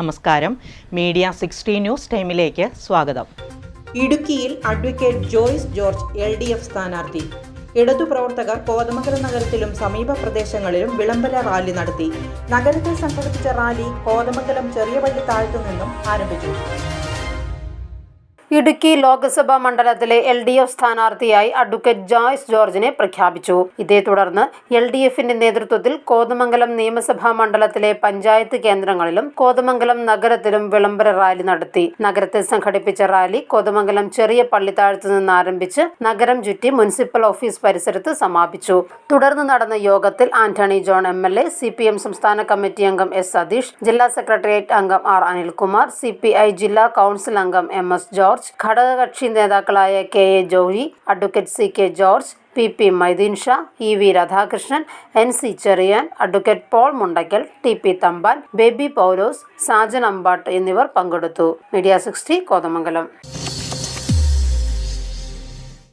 നമസ്കാരം. Media sixty news ടൈമിലേക്ക് സ്വാഗതം. ഇടുക്കിയിൽ advocate Joyce George L D F സ്ഥാനാർത്ഥി. ഇടതു പ്രവർത്തകർ കോതമംഗലം നഗരത്തിലും സമീപ പ്രദേശങ്ങളിലും വിളംബര റാലി നടത്തി. നഗരത്തിൽ സംഘടിപ്പിച്ച റാലി കോതമംഗലം ചെറിയ പള്ളി താഴത്തു നിന്നും ആരംഭിച്ചു. ഇടുക്കി ലോക്സഭാ മണ്ഡലത്തിലെ എൽ ഡി എഫ് സ്ഥാനാർത്ഥിയായി അഡ്വക്കേറ്റ് ജോയ്സ് ജോർജിനെ പ്രഖ്യാപിച്ചു. ഇതേ തുടർന്ന് എൽ ഡി എഫിന്റെ നേതൃത്വത്തിൽ കോതമംഗലം നിയമസഭാ മണ്ഡലത്തിലെ പഞ്ചായത്ത് കേന്ദ്രങ്ങളിലും കോതമംഗലം നഗരത്തിലും വിളംബര റാലി നടത്തി. നഗരത്തിൽ സംഘടിപ്പിച്ച റാലി കോതമംഗലം ചെറിയ പള്ളിത്താഴത്തു നിന്ന് ആരംഭിച്ച് നഗരം ചുറ്റി മുനിസിപ്പൽ ഓഫീസ് പരിസരത്ത് സമാപിച്ചു. തുടർന്ന് നടന്ന യോഗത്തിൽ Antony John M L A C P M സംസ്ഥാന കമ്മിറ്റി അംഗം എസ് സതീഷ് ജില്ലാ സെക്രട്ടേറിയറ്റ് അംഗം R Anilkumar C P I ജില്ലാ കൗൺസിൽ അംഗം എം എസ് ജോർജ് ഘടകകക്ഷി നേതാക്കളായ K A Joy advocate C K George P P Mydeen Sha E V Radhakrishnan N C Cherian advocate Paul Mundackal T P Thampan Baby Paulose Sajan Ambatt എന്നിവർ പങ്കെടുത്തു. Media sixty Kothamangalam.